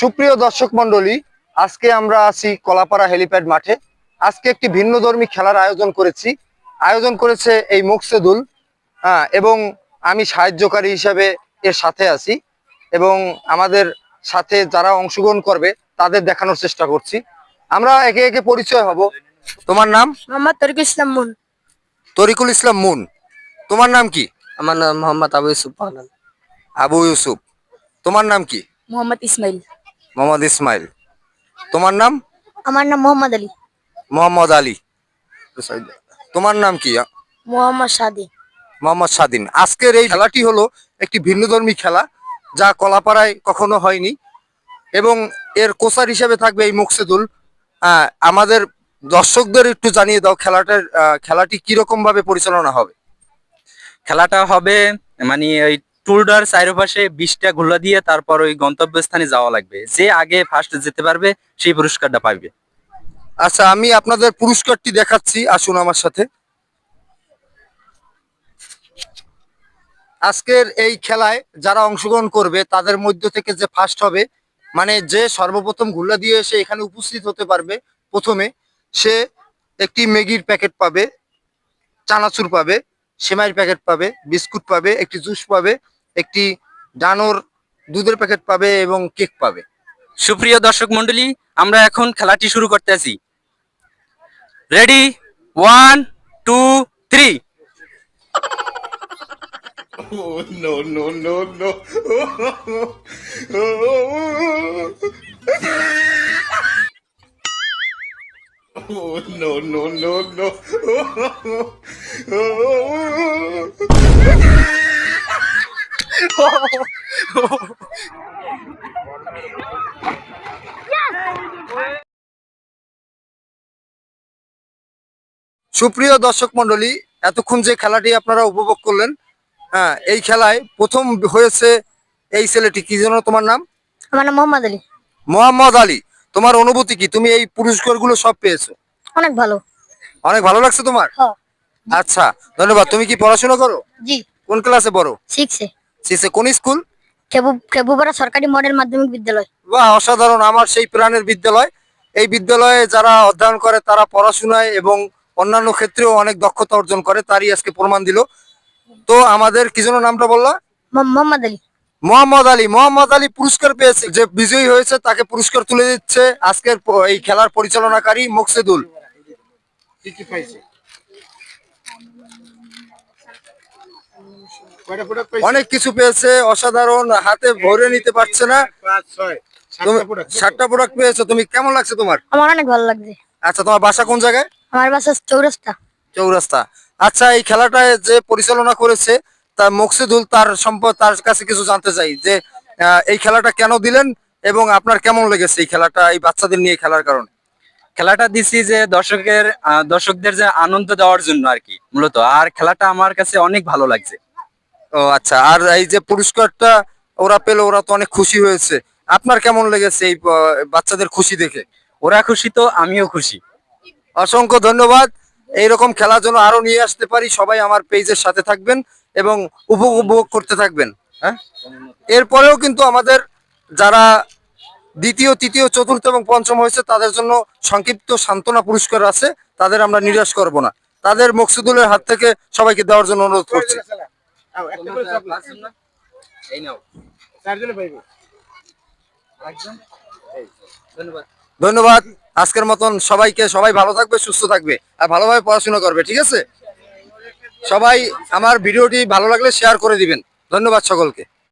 সুপ্রিয় দর্শক মন্ডলী আজকে আমরা আছি কলাপাড়া হেলিপ্যাড মাঠে। আজকে একটি ভিন্নধর্মী খেলার আয়োজন করেছি। আয়োজন করেছে এই মুকসেদুল হ্যাঁ এবং আমি সাহায্যকারী হিসাবে এর সাথে আছি এবং আমাদের সাথে যারা অংশগ্রহণ করবে তাদের দেখানোর চেষ্টা করছি। আমরা একে একে পরিচয় হব। তোমার নাম? মোহাম্মদ তরিক ইসলাম মুন। তরিকুল ইসলাম মুন। তোমার নাম কি? আমার নাম মোহাম্মদ আবু ইউসুফ আবু ইউসুফ। তোমার নাম কি? মোহাম্মদ ইসমাইল। মোহাম্মদ ইসমাইল। তোমার নাম? আমার নাম মোহাম্মদ আলী। মোহাম্মদ আলী। তোমার নাম কি? মোহাম্মদ সাদি মোহাম্মদ স্বাধীন আজকের এই খেলাটি হলো একটি ভিন্নধর্মী খেলা যা কলাপাড়ায় কখনো হয়নি এবং এর কোচার হিসেবে থাকবে এই মুকসেদুল। আহ, আমাদের দর্শকদের একটু জানিয়ে দাও খেলাটার খেলাটি কীরকম ভাবে পরিচালনা হবে। খেলাটা হবে মানে ওই টুলডার চারপাশে বিশটা ঘোলা দিয়ে তারপর ওই গন্তব্যস্থানে যাওয়া লাগবে। যে আগে ফার্স্ট যেতে পারবে, সেই পুরস্কারটা পাইবে। আচ্ছা আমি আপনাদের পুরস্কারটি দেখাচ্ছি। আসুন আমার সাথে। আজকের এই খেলায় যারা অংশগ্রহণ করবে, তাদের মধ্য থেকে যে ফার্স্ট হবে মানে যে সর্বপ্রথম গুল্লা দিয়ে এসে এখানে উপস্থিত হতে পারবে প্রথমে, সে একটি ম্যাগির প্যাকেট পাবে, চানাচুর পাবে, সেমাইয়ের প্যাকেট পাবে, বিস্কুট পাবে, একটি জুস পাবে একটি ডানোর দুধের প্যাকেট পাবে এবং কেক পাবে সুপ্রিয় দর্শক মন্ডলী আমরা এখন খেলাটি শুরু করতে আছি ready one two three no, no, no, no. oh, no, no, no, no. সুপ্রিয় দর্শক মন্ডলী এতক্ষণ যে খেলাটি আপনারা উপভোগ করলেন হ্যাঁ এই খেলায় প্রথম হয়েছে এই ছেলেটি। কি যেন তোমার নাম? আমার নাম মোহাম্মদ আলী। মোহাম্মদ আলী তোমার অনুভূতি কি? তুমি এই পুরস্কারগুলো সব পেয়েছ? অনেক ভালো। অনেক ভালো লাগছে তোমার? হ্যাঁ। আচ্ছা ধন্যবাদ। তুমি কি পড়াশোনা করো? জি। কোন ক্লাসে পড়ো? শিখছে সিসে কোন স্কুল? খেবুপাড়া সরকারি মডেল মাধ্যমিক বিদ্যালয়। বাহ অসাধারণ। আমার সেই প্রাণের বিদ্যালয়। এই বিদ্যালয়ে যারা অধ্যয়ন করে তারা পড়াশোনায় এবং অন্যান্য ক্ষেত্রেও অনেক দক্ষতা অর্জন করে তারই আজকে প্রমাণ দিল। তো আমাদের কি যেন নামটা বললা? মোহাম্মদ আলী। মোহাম্মদ আলী। মোহাম্মদ আলী পুরস্কার পেয়েছে। যে বিজয়ী হয়েছে তাকে পুরস্কার তুলে দিচ্ছে আজকের এই খেলার পরিচালনাকারী মোকসেদুল। অনেক কিছু পেয়েছে অসাধারণ হাতে ভরে নিতে পারছে না। সাতটা প্রোডাক্ট পেয়েছ? তুমি কেমন লাগছে তোমার? আমার অনেক ভালো লাগছে। আচ্ছা তোমার বাসা কোন জায়গায়? আমার বাসা চৌরাস্তা। চৌরাস্তা। আচ্ছা এই খেলাটায় যে পরিচালনা করেছে তার মকসিদুল তার সম্পদ তার কাছে কিছু জানতে চাই যে এই খেলাটা কেন দিলেন এবং আপনার কেমন লেগেছে এই খেলাটা এই বাচ্চাদের নিয়ে খেলার কারণে? খেলাটা দিছি যে দর্শকের আহ, দর্শকদের যে আনন্দ দেওয়ার জন্য আর কি মূলত। আর খেলাটা আমার কাছে অনেক ভালো লাগছে। ও আচ্ছা। আর এই যে পুরস্কারটা ওরা পেল ওরা তো অনেক খুশি হয়েছে। আপনার কেমন লেগেছে এই বাচ্চাদের খুশি দেখে? ওরা খুশি তো আমিও খুশি। অসংখ্য ধন্যবাদ। এইরকম খেলার জন্য আরও নিয়ে আসতে পারি। সবাই আমার পেজের সাথে থাকবেন এবং উপভোগ উপভোগ করতে থাকবেন হ্যাঁ? এরপরেও কিন্তু আমাদের যারা দ্বিতীয় তৃতীয় চতুর্থ এবং পঞ্চম হয়েছে তাদের জন্য সংক্ষিপ্ত সান্ত্বনা পুরস্কার আছে। তাদের আমরা নিরাশ করব না। তাদের মকসুদুলের হাত থেকে সবাইকে দেওয়ার জন্য অনুরোধ করছি। ধন্যবাদ। আজকের মতন সবাইকে সবাই ভালো থাকবে সুস্থ থাকবে আর ভালোভাবে পড়াশোনা করবে ঠিক আছে? সবাই আমার ভিডিওটি ভালো লাগলে শেয়ার করে দিবেন। ধন্যবাদ সকলকে।